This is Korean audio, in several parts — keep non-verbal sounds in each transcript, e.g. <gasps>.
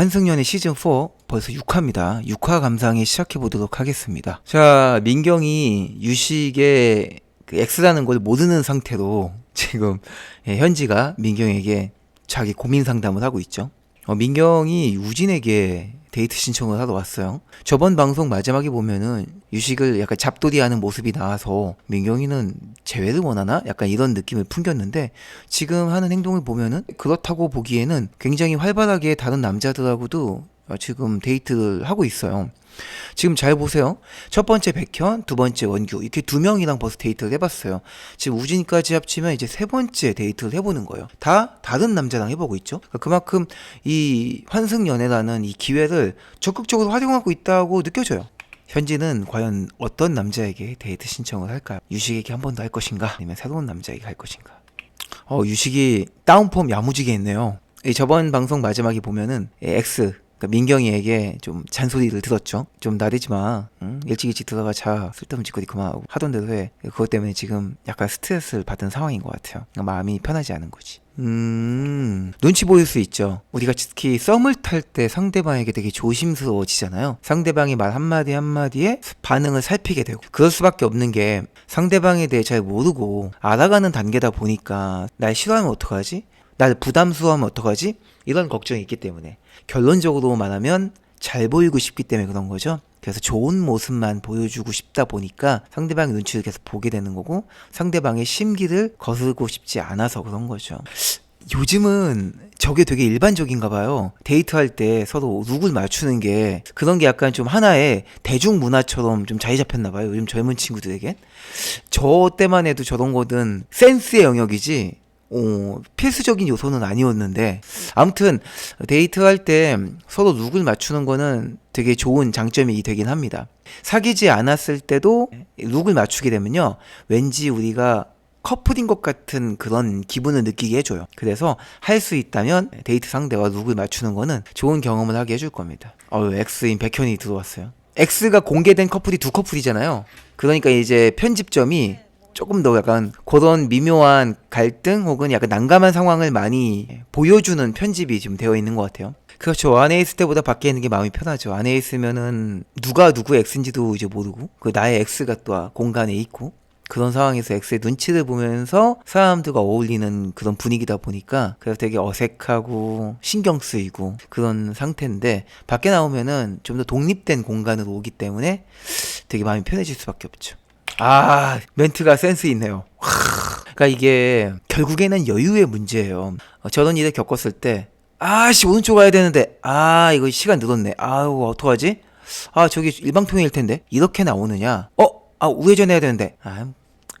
환승연의 시즌4 벌써 6화입니다. 6화 감상에 시작해보도록 하겠습니다. 자, 민경이 유식의 그 X라는 걸 모르는 상태로 지금 예, 현지가 민경에게 자기 고민 상담을 하고 있죠. 어, 민경이 유진에게 데이트 신청을 하러 왔어요. 저번 방송 마지막에 보면은 유식을 약간 잡돌이하는 모습이 나와서 민경이는 재회를 원하나? 약간 이런 느낌을 풍겼는데 지금 하는 행동을 보면은 그렇다고 보기에는 굉장히 활발하게 다른 남자들하고도 어, 지금 데이트를 하고 있어요. 지금 잘 보세요. 첫 번째 백현, 두 번째 원규 이렇게 두 명이랑 벌써 데이트를 해봤어요. 지금 우진까지 합치면 이제 세 번째 데이트를 해보는 거예요. 다 다른 남자랑 해보고 있죠. 그러니까 그만큼 이 환승 연애라는 이 기회를 적극적으로 활용하고 있다고 느껴져요. 현지는 과연 어떤 남자에게 데이트 신청을 할까요? 유식에게 한 번 더 할 것인가? 아니면 새로운 남자에게 할 것인가? 어, 유식이 다운폼 야무지게 했네요. 이 저번 방송 마지막에 보면은 이 X 그러니까 민경이에게 좀 잔소리를 들었죠. 좀 나대지 마. 응? 일찍 일찍 들어가 자. 쓸데없는 짓거리 그만하고 하던 대로 해. 그것 때문에 지금 약간 스트레스를 받은 상황인 것 같아요. 그러니까 마음이 편하지 않은 거지. 음, 눈치 보일 수 있죠. 우리가 특히 썸을 탈 때 상대방에게 되게 조심스러워지잖아요. 상대방이 말 한마디 한마디에 반응을 살피게 되고. 그럴 수밖에 없는 게 상대방에 대해 잘 모르고 알아가는 단계다 보니까 날 싫어하면 어떡하지? 날 부담스러워하면 어떡하지? 이런 걱정이 있기 때문에. 결론적으로 말하면 잘 보이고 싶기 때문에 그런 거죠. 그래서 좋은 모습만 보여주고 싶다 보니까 상대방의 눈치를 계속 보게 되는 거고 상대방의 심기를 거스르고 싶지 않아서 그런 거죠. 요즘은 저게 되게 일반적인가 봐요. 데이트할 때 서로 룩을 맞추는 게 그런 게 약간 좀 하나의 대중문화처럼 좀 자리 잡혔나 봐요. 요즘 젊은 친구들에겐. 저 때만 해도 저런 거는 센스의 영역이지 어, 필수적인 요소는 아니었는데 아무튼 데이트할 때 서로 룩을 맞추는 거는 되게 좋은 장점이 되긴 합니다. 사귀지 않았을 때도 룩을 맞추게 되면요. 왠지 우리가 커플인 것 같은 그런 기분을 느끼게 해줘요. 그래서 할 수 있다면 데이트 상대와 룩을 맞추는 거는 좋은 경험을 하게 해줄 겁니다. 어유 X인 백현이 들어왔어요. X가 공개된 커플이 두 커플이잖아요. 그러니까 이제 편집점이 조금 더 약간 그런 미묘한 갈등 혹은 약간 난감한 상황을 많이 보여주는 편집이 좀 되어 있는 것 같아요. 그렇죠. 안에 있을 때보다 밖에 있는 게 마음이 편하죠. 안에 있으면은 누가 누구 X인지도 이제 모르고 그 나의 X가 또 공간에 있고 그런 상황에서 X의 눈치를 보면서 사람들과 어울리는 그런 분위기다 보니까 그래서 되게 어색하고 신경 쓰이고 그런 상태인데 밖에 나오면은 좀 더 독립된 공간으로 오기 때문에 되게 마음이 편해질 수밖에 없죠. 아 멘트가 센스 있네요. 그러니까 이게 결국에는 여유의 문제예요. 어, 저런 일을 겪었을 때 아씨 오른쪽 가야 되는데 아 이거 시간 늦었네. 아우 어떡하지? 아 저기 일방통행일 텐데 이렇게 나오느냐? 어? 아 우회전해야 되는데 아,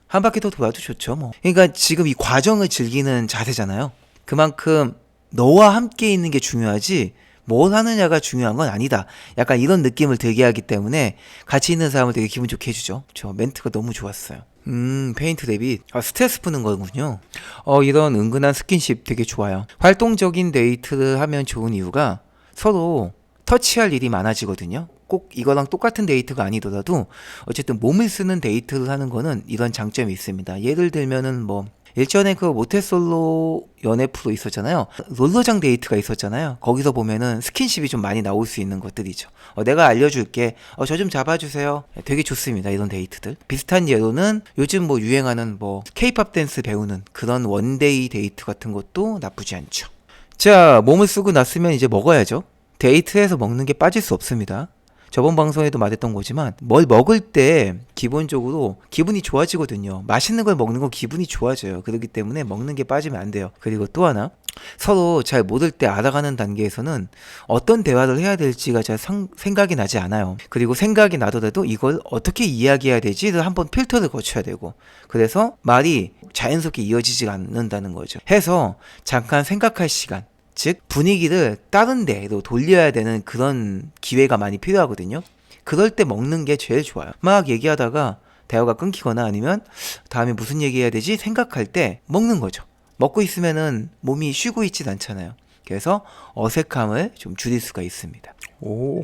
한 바퀴 더 돌아도 좋죠 뭐. 그러니까 지금 이 과정을 즐기는 자세잖아요. 그만큼 너와 함께 있는 게 중요하지 뭘 하느냐가 중요한 건 아니다. 약간 이런 느낌을 들게 하기 때문에 같이 있는 사람을 되게 기분 좋게 해주죠. 저 멘트가 너무 좋았어요. 음, 페인트 데빗. 아, 스트레스 푸는 거군요. 어, 이런 은근한 스킨십 되게 좋아요. 활동적인 데이트를 하면 좋은 이유가 서로 터치할 일이 많아지거든요. 꼭 이거랑 똑같은 데이트가 아니더라도 어쨌든 몸을 쓰는 데이트를 하는 거는 이런 장점이 있습니다. 예를 들면은 뭐 일전에 그 모태솔로 연애 프로 있었잖아요. 롤러장 데이트가 있었잖아요. 거기서 보면은 스킨십이 좀 많이 나올 수 있는 것들이죠. 어, 내가 알려줄게. 어, 저 좀 잡아주세요. 네, 되게 좋습니다. 이런 데이트들. 비슷한 예로는 요즘 뭐 유행하는 뭐 케이팝 댄스 배우는 그런 원데이 데이트 같은 것도 나쁘지 않죠. 자, 몸을 쓰고 났으면 이제 먹어야죠. 데이트에서 먹는 게 빠질 수 없습니다. 저번 방송에도 말했던 거지만 뭘 먹을 때 기본적으로 기분이 좋아지거든요. 맛있는 걸 먹는 건 기분이 좋아져요. 그렇기 때문에 먹는 게 빠지면 안 돼요. 그리고 또 하나 서로 잘 모를 때 알아가는 단계에서는 어떤 대화를 해야 될지가 잘 상- 생각이 나지 않아요. 그리고 생각이 나더라도 이걸 어떻게 이야기해야 되지를 한번 필터를 거쳐야 되고 그래서 말이 자연스럽게 이어지지 않는다는 거죠. 해서 잠깐 생각할 시간 즉 분위기를 다른 데로 돌려야 되는 그런 기회가 많이 필요하거든요. 그럴 때 먹는 게 제일 좋아요. 막 얘기하다가 대화가 끊기거나 아니면 다음에 무슨 얘기해야 되지 생각할 때 먹는 거죠. 먹고 있으면은 몸이 쉬고 있진 않잖아요. 그래서 어색함을 좀 줄일 수가 있습니다. 오.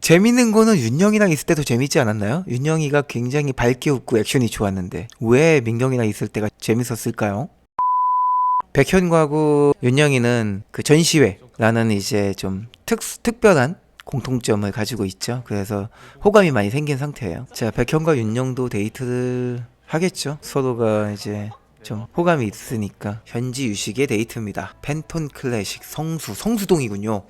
재밌는 거는 윤영이랑 있을 때도 재밌지 않았나요? 윤영이가 굉장히 밝게 웃고 액션이 좋았는데 왜 민경이랑 있을 때가 재밌었을까요? 백현과고 윤영이는 그 전시회라는 이제 좀 특, 특별한 공통점을 가지고 있죠. 그래서 호감이 많이 생긴 상태예요. 자, 백현과 윤영도 데이트를 하겠죠. 서로가 이제 좀 호감이 있으니까 현지 유식의 데이트입니다. 펜톤 클래식 성수 성수동이군요.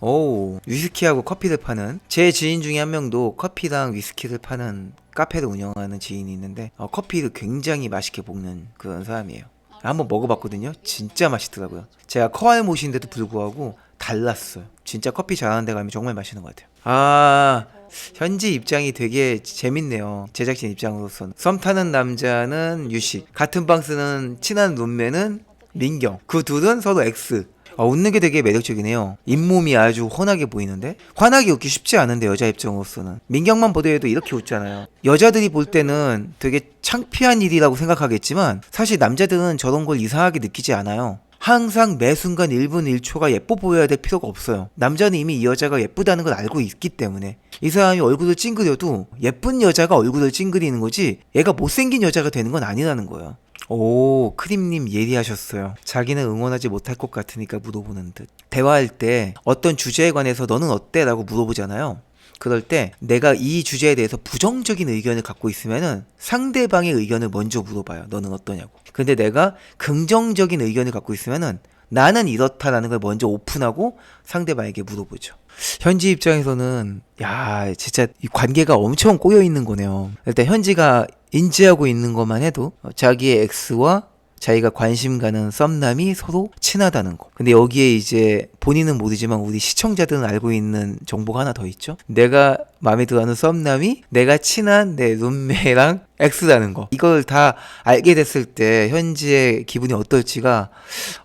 오 위스키하고 커피를 파는 제 지인 중에 한 명도 커피랑 위스키를 파는 카페를 운영하는 지인이 있는데 어, 커피를 굉장히 맛있게 볶는 그런 사람이에요. 한번 먹어봤거든요. 진짜 맛있더라고요. 제가 커알 못인데도 불구하고 달랐어요. 진짜 커피 잘하는 데 가면 정말 맛있는 것 같아요. 아 현지 입장이 되게 재밌네요. 제작진 입장으로서는. 썸 타는 남자는 유식, 같은 방 쓰는 친한 룸메는 민경. 그 둘은 서로 X. 아, 웃는 게 되게 매력적이네요. 잇몸이 아주 훤하게 보이는데? 환하게 웃기 쉽지 않은데, 여자 입장으로서는. 민경만 보더라도 이렇게 웃잖아요. 여자들이 볼 때는 되게 창피한 일이라고 생각하겠지만, 사실 남자들은 저런 걸 이상하게 느끼지 않아요. 항상 매 순간 1분 1초가 예뻐 보여야 될 필요가 없어요. 남자는 이미 이 여자가 예쁘다는 걸 알고 있기 때문에. 이 사람이 얼굴을 찡그려도 예쁜 여자가 얼굴을 찡그리는 거지 얘가 못생긴 여자가 되는 건 아니라는 거예요. 오, 크림님 예리하셨어요. 자기는 응원하지 못할 것 같으니까 물어보는 듯. 대화할 때 어떤 주제에 관해서 너는 어때? 라고 물어보잖아요. 그럴 때 내가 이 주제에 대해서 부정적인 의견을 갖고 있으면은 상대방의 의견을 먼저 물어봐요. 너는 어떠냐고. 근데 내가 긍정적인 의견을 갖고 있으면은 나는 이렇다라는 걸 먼저 오픈하고 상대방에게 물어보죠. 현지 입장에서는 야 진짜 이 관계가 엄청 꼬여 있는 거네요. 일단 현지가 인지하고 있는 것만 해도 자기의 X와 자기가 관심 가는 썸남이 서로 친하다는 거. 근데 여기에 이제 본인은 모르지만 우리 시청자들은 알고 있는 정보가 하나 더 있죠. 내가 마음에 들어하는 썸남이 내가 친한 내 룸메랑 X라는 거. 이걸 다 알게 됐을 때 현지의 기분이 어떨지가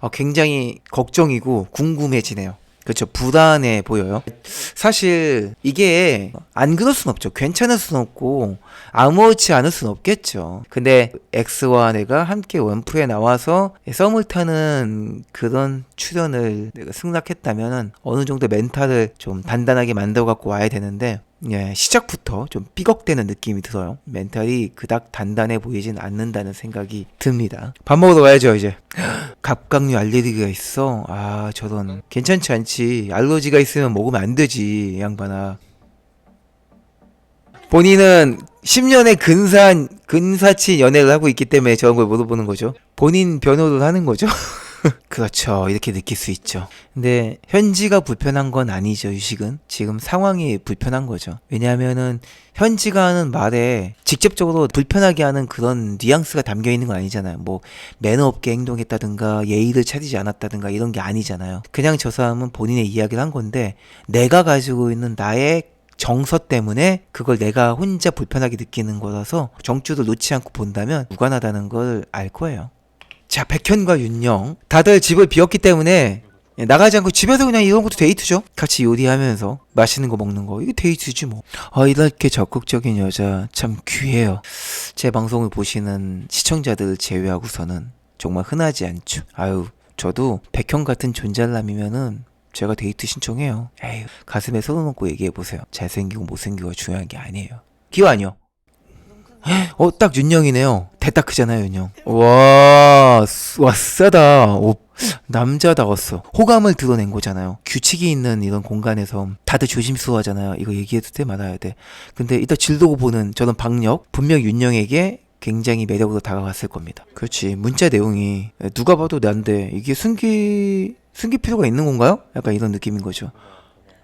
어, 굉장히 걱정이고 궁금해지네요. 그렇죠. 불안해 보여요. 사실 이게 안 그럴 순 없죠. 괜찮을 순 없고 아무렇지 않을 순 없겠죠. 근데 X와 내가 함께 원프에 나와서 썸을 타는 그런 출연을 승낙했다면 어느 정도 멘탈을 좀 단단하게 만들어 갖고 와야 되는데 예, 시작부터 좀 삐걱대는 느낌이 들어요. 멘탈이 그닥 단단해 보이진 않는다는 생각이 듭니다. 밥 먹으러 가야죠, 이제. <gasps> 갑각류 알레르기가 있어. 아, 저런. 괜찮지 않지. 알러지가 있으면 먹으면 안 되지, 이 양반아. 본인은 10년의 근사한, 근사치 연애를 하고 있기 때문에 저런 걸 물어보는 거죠. 본인 변호를 하는 거죠. <laughs> <laughs> 그렇죠. 이렇게 느낄 수 있죠. 근데 현지가 불편한 건 아니죠, 유식은. 지금 상황이 불편한 거죠. 왜냐하면은 현지가 하는 말에 직접적으로 불편하게 하는 그런 뉘앙스가 담겨 있는 건 아니잖아요. 뭐 매너 없게 행동했다든가 예의를 차리지 않았다든가 이런 게 아니잖아요. 그냥 저 사람은 본인의 이야기를 한 건데 내가 가지고 있는 나의 정서 때문에 그걸 내가 혼자 불편하게 느끼는 거라서 정주를 놓지 않고 본다면 무관하다는 걸 알 거예요. 자, 백현과 윤영. 다들 집을 비웠기 때문에 나가지 않고 집에서 그냥 이런 것도 데이트죠. 같이 요리하면서 맛있는 거 먹는 거. 이게 데이트지 뭐. 아, 이렇게 적극적인 여자 참 귀해요. 제 방송을 보시는 시청자들을 제외하고서는 정말 흔하지 않죠. 아유, 저도 백현 같은 존잘남이면은 제가 데이트 신청해요. 에휴, 가슴에 손을 얹고 얘기해보세요. 잘생기고 못생기고가 중요한 게 아니에요. 기완이요. <gasps> 어, 딱 윤영이네요. 대딱 크잖아요, 윤영. 와, 쓰- 와, 싸다. 오, 남자다웠어. 호감을 드러낸 거잖아요. 규칙이 있는 이런 공간에서 다들 조심스러워하잖아요. 이거 얘기해도 돼, 말아야 돼. 근데 이따 질도고 보는 저런 박력, 분명 윤영에게 굉장히 매력으로 다가갔을 겁니다. 그렇지. 문자 내용이 누가 봐도 난데 이게 숨기, 숨길 필요가 있는 건가요? 약간 이런 느낌인 거죠.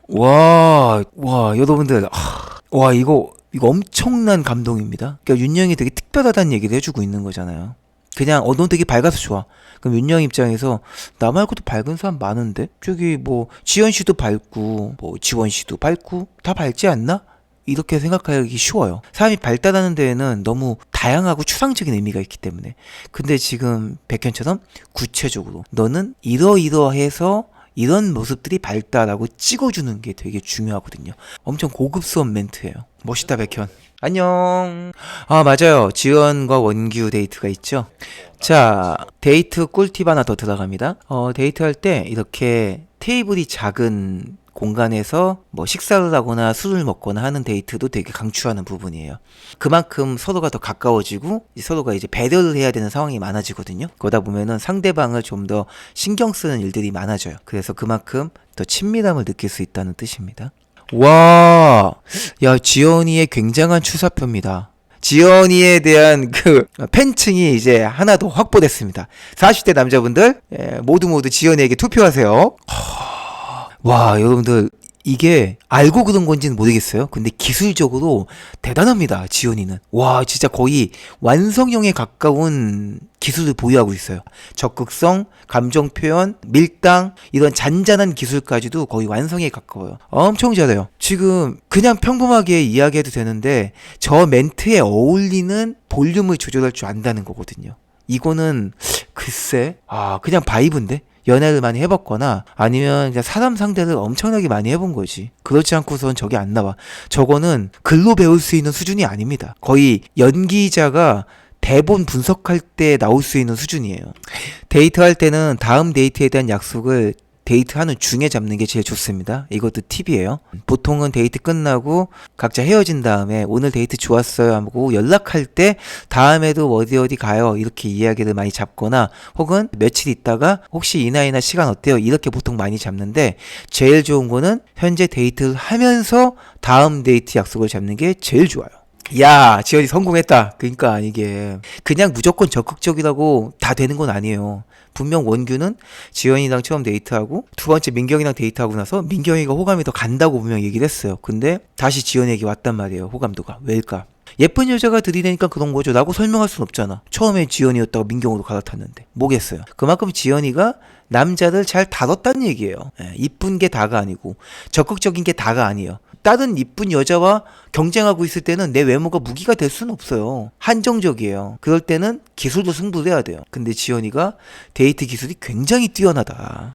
와, 와, 여러분들, 아, 와, 이거, 이거 엄청난 감동입니다. 그러니까 윤영이 되게 특별하다는 얘기를 해주고 있는 거잖아요. 그냥, 어, 너 되게 밝아서 좋아. 그럼 윤영 입장에서, 나 말고도 밝은 사람 많은데? 저기, 뭐, 지현 씨도 밝고, 뭐, 지원 씨도 밝고, 다 밝지 않나? 이렇게 생각하기 쉬워요. 사람이 발달하는 데에는 너무 다양하고 추상적인 의미가 있기 때문에. 근데 지금 백현처럼 구체적으로, 너는 이러이러해서 이런 모습들이 밝다라고 찍어주는 게 되게 중요하거든요. 엄청 고급스러운 멘트예요. 멋있다 백현. 안녕. 아 맞아요. 지원과 원규 데이트가 있죠. 자 데이트 꿀팁 하나 더 들어갑니다. 어 데이트할 때 이렇게 테이블이 작은 공간에서 뭐 식사를 하거나 술을 먹거나 하는 데이트도 되게 강추하는 부분이에요. 그만큼 서로가 더 가까워지고 서로가 이제 배려를 해야 되는 상황이 많아지거든요. 그러다 보면은 상대방을 좀 더 신경 쓰는 일들이 많아져요. 그래서 그만큼 더 친밀함을 느낄 수 있다는 뜻입니다. 와, 야, 지연이의 굉장한 추사표입니다. 지연이에 대한 그 팬층이 이제 하나 더 확보됐습니다. 40대 남자분들 예, 모두 모두 지연이에게 투표하세요. 와, 여러분들 이게 알고 그런 건지는 모르겠어요. 근데 기술적으로 대단합니다. 지연이는. 와, 진짜 거의 완성형에 가까운 기술을 보유하고 있어요. 적극성, 감정 표현, 밀당 이런 잔잔한 기술까지도 거의 완성에 가까워요. 엄청 잘해요. 지금 그냥 평범하게 이야기해도 되는데 저 멘트에 어울리는 볼륨을 조절할 줄 안다는 거거든요. 이거는 글쎄? 아 그냥 바이브인데? 연애를 많이 해봤거나 아니면 그냥 사람 상대를 엄청나게 많이 해본 거지. 그렇지 않고선 저게 안 나와. 저거는 글로 배울 수 있는 수준이 아닙니다. 거의 연기자가 대본 분석할 때 나올 수 있는 수준이에요. 데이트할 때는 다음 데이트에 대한 약속을 데이트하는 중에 잡는 게 제일 좋습니다. 이것도 팁이에요. 보통은 데이트 끝나고 각자 헤어진 다음에 오늘 데이트 좋았어요 하고 연락할 때 다음에도 어디 어디 가요 이렇게 이야기를 많이 잡거나 혹은 며칠 있다가 혹시 이나이나 시간 어때요 이렇게 보통 많이 잡는데 제일 좋은 거는 현재 데이트를 하면서 다음 데이트 약속을 잡는 게 제일 좋아요. 야, 지연이 성공했다. 그러니까 이게 그냥 무조건 적극적이라고 다 되는 건 아니에요. 분명 원규는 지연이랑 처음 데이트하고 두 번째 민경이랑 데이트하고 나서 민경이가 호감이 더 간다고 분명 얘기를 했어요. 근데 다시 지연에게 왔단 말이에요. 호감도가. 왜일까? 예쁜 여자가 들이대니까 그런 거죠. 라고 설명할 순 없잖아. 처음에 지연이었다가 민경으로 갈아탔는데. 뭐겠어요. 그만큼 지연이가 남자를 잘 다뤘다는 얘기예요. 예, 이쁜 게 다가 아니고 적극적인 게 다가 아니에요. 다른 이쁜 여자와 경쟁하고 있을 때는 내 외모가 무기가 될 수는 없어요. 한정적이에요. 그럴 때는 기술도 승부를 해야 돼요. 근데 지연이가 데이트 기술이 굉장히 뛰어나다.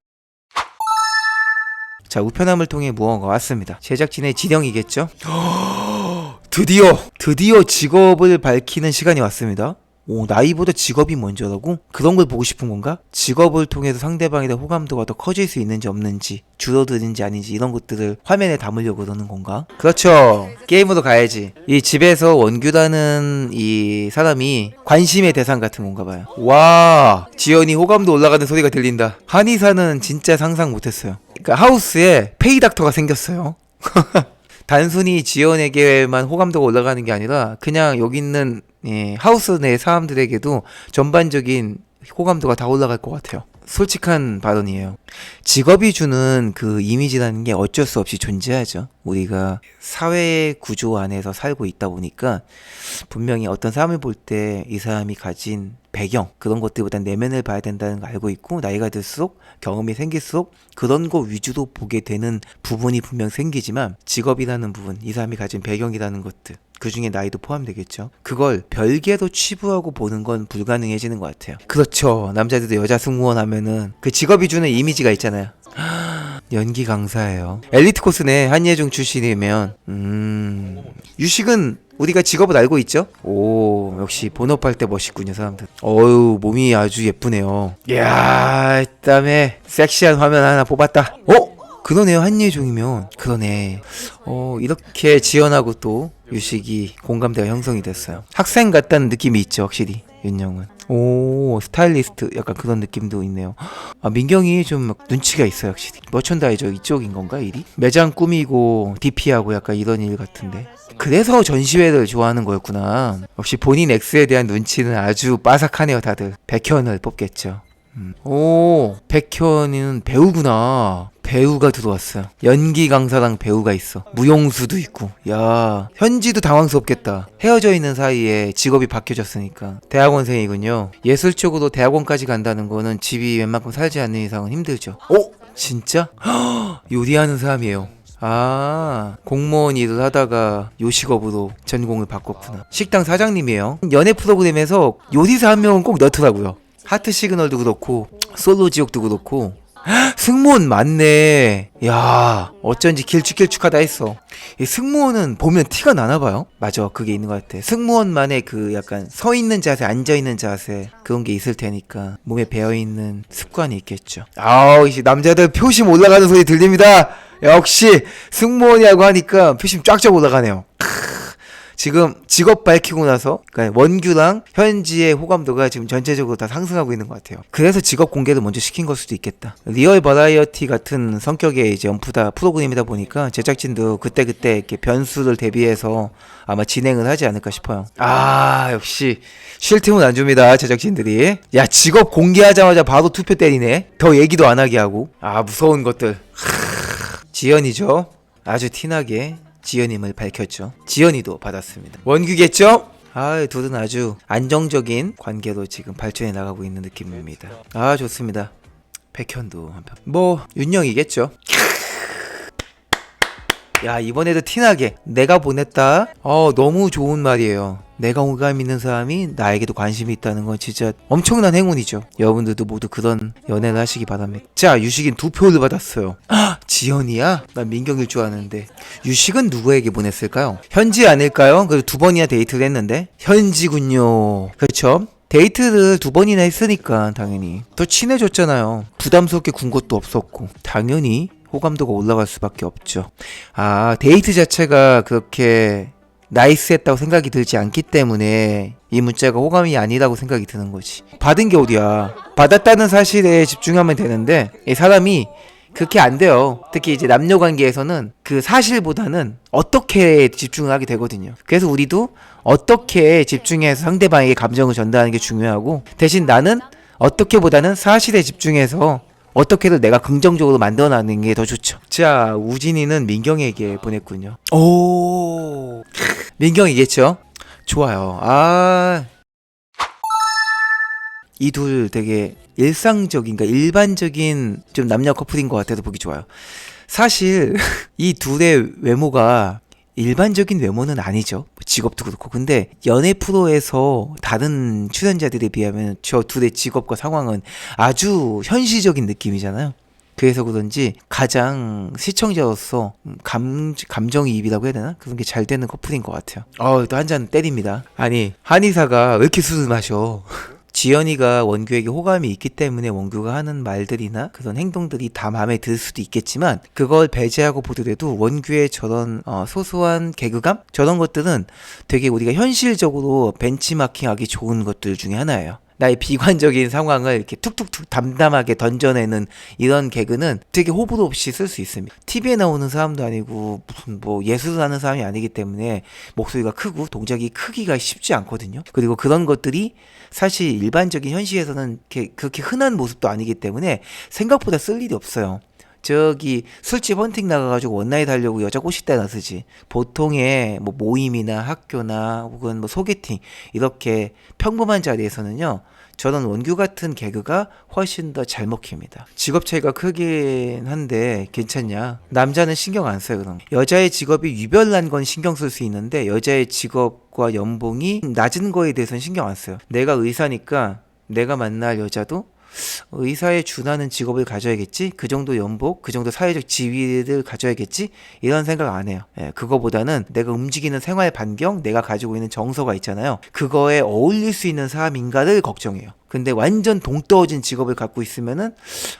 자, 우편함을 통해 무언가 왔습니다. 제작진의 지령이겠죠? <gasps> 드디어! 드디어 직업을 밝히는 시간이 왔습니다. 오, 나이보다 직업이 먼저라고? 그런 걸 보고 싶은 건가? 직업을 통해서 상대방에 대한 호감도가 더 커질 수 있는지 없는지, 줄어드는지 아닌지 이런 것들을 화면에 담으려고 그러는 건가? 그렇죠. 게임으로 가야지. 이 집에서 원규라는 이 사람이 관심의 대상 같은 건가 봐요. 와, 지연이 호감도 올라가는 소리가 들린다. 한의사는 진짜 상상 못했어요. 그러니까 하우스에 페이닥터가 생겼어요. <laughs> 단순히 지연에게만 호감도가 올라가는 게 아니라 그냥 여기 있는 예, 하우스 내 사람들에게도 전반적인 호감도가 다 올라갈 것 같아요. 솔직한 발언이에요. 직업이 주는 그 이미지라는 게 어쩔 수 없이 존재하죠. 우리가 사회 구조 안에서 살고 있다 보니까 분명히 어떤 사람을 볼 때 이 사람이 가진 배경 그런 것들보다 내면을 봐야 된다는 걸 알고 있고 나이가 들수록 경험이 생길수록 그런 거 위주로 보게 되는 부분이 분명 생기지만 직업이라는 부분 이 사람이 가진 배경이라는 것들 그 중에 나이도 포함되겠죠. 그걸 별개로 치부하고 보는 건 불가능해지는 것 같아요. 그렇죠. 남자들도 여자 승무원 하면은 그 직업이 주는 이미지가 있잖아요. <gasps> 연기 강사예요. 엘리트 코스네 한예중 출신이면 음 유식은 우리가 직업을 알고 있죠? 오 역시 본업할 때 멋있군요 사람들. 어유 몸이 아주 예쁘네요. 이야 그다음에 섹시한 화면 하나 뽑았다. 어? 그러네요 한예종이면 그러네. 어 이렇게 지연하고 또 유식이 공감대가 형성이 됐어요. 학생 같다는 느낌이 있죠 확실히 윤영은. 오 스타일리스트 약간 그런 느낌도 있네요. 아 민경이 좀 눈치가 있어요 확실히. 머천다이저 이쪽인 건가 일이? 매장 꾸미고 DP하고 약간 이런 일 같은데. 그래서 전시회를 좋아하는 거였구나. 역시 본인 X에 대한 눈치는 아주 빠삭하네요 다들. 백현을 뽑겠죠. 음. 오 백현이는 배우구나. 배우가 들어왔어요. 연기 강사랑 배우가 있어. 무용수도 있고. 야, 현지도 당황스럽겠다. 헤어져 있는 사이에 직업이 바뀌어졌으니까. 대학원생이군요. 예술 쪽으로 대학원까지 간다는 거는 집이 웬만큼 살지 않는 이상은 힘들죠. 오, 진짜? <gasps> 요리하는 사람이에요. 아, 공무원 일을 하다가 요식업으로 전공을 바꿨구나. 식당 사장님이에요. 연애 프로그램에서 요리사 한 명은 꼭 넣더라고요. 하트 시그널도 그렇고, 솔로 지옥도 그렇고, 승무원 맞네. 야, 어쩐지 길쭉길쭉하다 했어. 이 승무원은 보면 티가 나나 봐요. 맞아, 그게 있는 것 같아. 승무원만의 그 약간 서 있는 자세, 앉아 있는 자세 그런 게 있을 테니까 몸에 배어 있는 습관이 있겠죠. 아우, 이제 남자들 표심 올라가는 소리 들립니다. 역시 승무원이라고 하니까 표심 쫙쫙 올라가네요. 지금 직업 밝히고 나서 그러니까 원규랑 현지의 호감도가 지금 전체적으로 다 상승하고 있는 것 같아요. 그래서 직업 공개를 먼저 시킨 걸 수도 있겠다. 리얼 버라이어티 같은 성격의 이제 연프다 프로그램이다 보니까 제작진도 그때 그때 이렇게 변수를 대비해서 아마 진행을 하지 않을까 싶어요. 아 역시 쉴 틈은 안 줍니다 제작진들이. 야 직업 공개하자마자 바로 투표 때리네. 더 얘기도 안 하게 하고. 아 무서운 것들. 지연이죠. 아주 티나게 지연임을 밝혔죠. 지연이도 받았습니다. 원규겠죠? 아, 둘은 아주 안정적인 관계로 지금 발전해 나가고 있는 느낌입니다. 아, 좋습니다. 백현도 한 편. 뭐 윤영이겠죠. <laughs> 야 이번에도 티나게 내가 보냈다. 어 너무 좋은 말이에요. 내가 호감 있는 사람이 나에게도 관심이 있다는 건 진짜 엄청난 행운이죠. 여러분들도 모두 그런 연애를 하시기 바랍니다. 자 유식인 두 표를 받았어요. 아, 지연이야? 난 민경일 줄 아는데 유식은 누구에게 보냈을까요? 현지 아닐까요? 그래도 두 번이나 데이트를 했는데 현지군요. 그렇죠? 데이트를 두 번이나 했으니까 당연히 더 친해졌잖아요. 부담스럽게 군 것도 없었고 당연히 호감도가 올라갈 수밖에 없죠. 아 데이트 자체가 그렇게 나이스했다고 생각이 들지 않기 때문에 이 문자가 호감이 아니라고 생각이 드는 거지. 받은 게 어디야? 받았다는 사실에 집중하면 되는데 이 사람이 그렇게 안 돼요. 특히 이제 남녀 관계에서는 그 사실보다는 어떻게 집중을 하게 되거든요. 그래서 우리도 어떻게 집중해서 상대방에게 감정을 전달하는 게 중요하고 대신 나는 어떻게보다는 사실에 집중해서 어떻게든 내가 긍정적으로 만들어나는 게 더 좋죠. 자, 우진이는 민경에게 보냈군요. 오, 민경이겠죠? 좋아요. 아, 이 둘 되게 일상적인, 그러니까 일반적인 좀 남녀 커플인 것 같아서 보기 좋아요. 사실 <laughs> 이 둘의 외모가 일반적인 외모는 아니죠. 직업도 그렇고. 근데 연애 프로에서 다른 출연자들에 비하면 저 둘의 직업과 상황은 아주 현실적인 느낌이잖아요. 그래서 그런지 가장 시청자로서 감, 감정이입이라고 해야 되나? 그런 게 잘 되는 커플인 것 같아요. 어, 또한 잔 때립니다. 아니, 한의사가 왜 이렇게 술을 마셔? 지연이가 원규에게 호감이 있기 때문에 원규가 하는 말들이나 그런 행동들이 다 마음에 들 수도 있겠지만 그걸 배제하고 보더라도 원규의 저런 어, 소소한 개그감 저런 것들은 되게 우리가 현실적으로 벤치마킹하기 좋은 것들 중에 하나예요. 나의 비관적인 상황을 이렇게 툭툭툭 담담하게 던져내는 이런 개그는 되게 호불호 없이 쓸 수 있습니다. TV에 나오는 사람도 아니고 무슨 뭐 예술을 하는 사람이 아니기 때문에 목소리가 크고 동작이 크기가 쉽지 않거든요. 그리고 그런 것들이 사실 일반적인 현실에서는 그렇게 흔한 모습도 아니기 때문에 생각보다 쓸 일이 없어요. 저기 술집 헌팅 나가가지고 원나잇 하려고 여자 때 나서지 보통의 뭐 모임이나 학교나 혹은 뭐 소개팅 이렇게 평범한 자리에서는요 저런 원규 같은 개그가 훨씬 더 잘 먹힙니다. 직업 차이가 크긴 한데 괜찮냐? 남자는 신경 안 써요. 거. 여자의 직업이 유별난 건 신경 쓸 수 있는데 여자의 직업과 연봉이 낮은 거에 대해서는 신경 안 써요. 내가 의사니까 내가 만날 여자도 의사에 준하는 직업을 가져야겠지? 그 정도 연봉 그 정도 사회적 지위를 가져야겠지? 이런 생각 안 해요. 예, 그거보다는 내가 움직이는 생활 반경 내가 가지고 있는 정서가 있잖아요. 그거에 어울릴 수 있는 사람인가를 걱정해요. 근데 완전 동떨어진 직업을 갖고 있으면은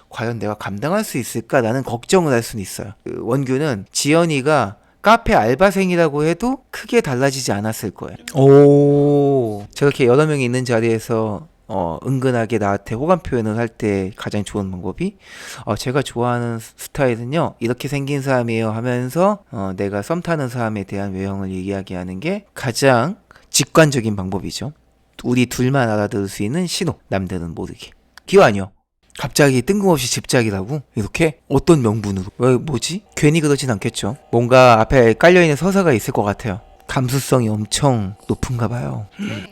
과연 내가 감당할 수 있을까라는 걱정을 할 수는 있어요. 그 원규는 지연이가 카페 알바생이라고 해도 크게 달라지지 않았을 거예요. 오. 저렇게 여러 명이 있는 자리에서 어, 은근하게 나한테 호감 표현을 할 때 가장 좋은 방법이 어, 제가 좋아하는 스타일은요 이렇게 생긴 사람이에요 하면서 어, 내가 썸 타는 사람에 대한 외형을 얘기하게 하는 게 가장 직관적인 방법이죠. 우리 둘만 알아들을 수 있는 신호 남들은 모르게. 기완이요. 갑자기 뜬금없이 집작이라고? 이렇게? 어떤 명분으로? 왜 뭐지? 괜히 그러진 않겠죠. 뭔가 앞에 깔려있는 서사가 있을 것 같아요 감수성이 엄청 높은가 봐요.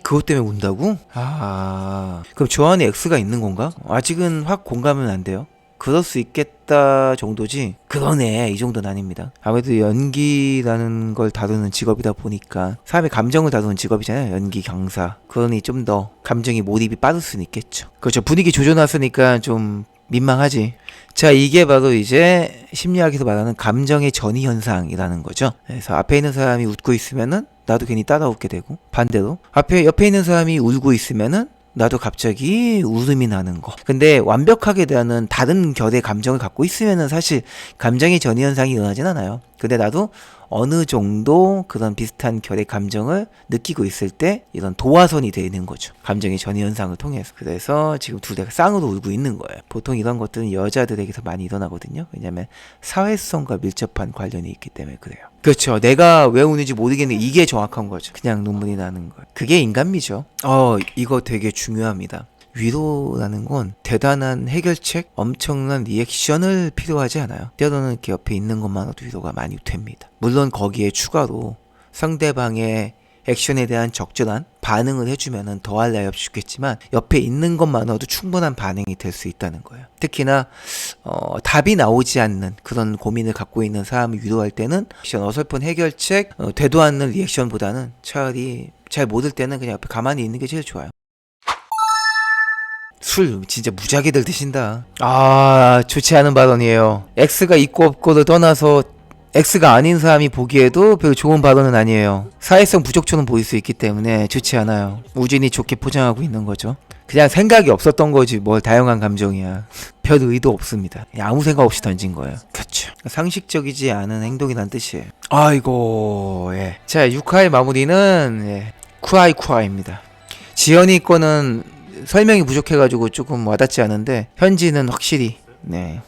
그것 때문에 운다고? 아 그럼 저 안에 X가 있는 건가? 아직은 확 공감은 안 돼요. 그럴 수 있겠다 정도지? 그러네. 이 정도는 아닙니다. 아무래도 연기라는 걸 다루는 직업이다 보니까 사람의 감정을 다루는 직업이잖아요. 연기 강사. 그러니 좀 더 감정이 몰입이 빠를 수는 있겠죠. 그렇죠. 분위기 조져놨으니까 좀 민망하지 자 이게 바로 이제 심리학에서 말하는 감정의 전이 현상이라는 거죠 그래서 앞에 있는 사람이 웃고 있으면은 나도 괜히 따라 웃게 되고 반대로 앞에 옆에 있는 사람이 울고 있으면은 나도 갑자기 웃음이 나는 거. 근데 완벽하게 대하는 다른 결의 감정을 갖고 있으면은 사실 감정의 전이 현상이 일어나진 않아요. 근데 나도 어느 정도 그런 비슷한 결의 감정을 느끼고 있을 때 이런 도화선이 되는 거죠. 감정의 전이 현상을 통해서. 그래서 지금 둘 다 쌍으로 울고 있는 거예요. 보통 이런 것들은 여자들에게서 많이 일어나거든요. 왜냐면 사회성과 밀접한 관련이 있기 때문에 그래요. 그렇죠. 내가 왜 우는지 모르겠는데 이게 정확한 거죠. 그냥 눈물이 나는 거예요. 그게 인간미죠. 어, 이거 되게 중요합니다. 위로라는 건 대단한 해결책, 엄청난 리액션을 필요하지 않아요. 때로는 이렇게 옆에 있는 것만으로도 위로가 많이 됩니다. 물론 거기에 추가로 상대방의 액션에 대한 적절한 반응을 해주면은 더할 나위 없이 좋겠지만 옆에 있는 것만으로도 충분한 반응이 될 수 있다는 거예요. 특히나 어, 답이 나오지 않는 그런 고민을 갖고 있는 사람을 위로할 때는 액션 어설픈 해결책, 어, 되도 않는 리액션보다는 차라리 잘 못할 때는 그냥 옆에 가만히 있는 게 제일 좋아요. 술 진짜 무지하게들 드신다. 아 좋지 않은 발언이에요. X가 있고 없고를 떠나서 X가 아닌 사람이 보기에도 별로 좋은 발언은 아니에요. 사회성 부족처럼 보일 수 있기 때문에 좋지 않아요. 우진이 좋게 포장하고 있는 거죠. 그냥 생각이 없었던 거지 뭘 다양한 감정이야. 별 의도 없습니다. 아무 생각 없이 던진 거예요. 그렇죠. 상식적이지 않은 행동이란 뜻이에요. 아이고 예. 자 6화의 마무리는 예. 쿠아이 쿠아입니다. 지연이 거는 설명이 부족해가지고 조금 와닿지 않은데 현지는 확실히 네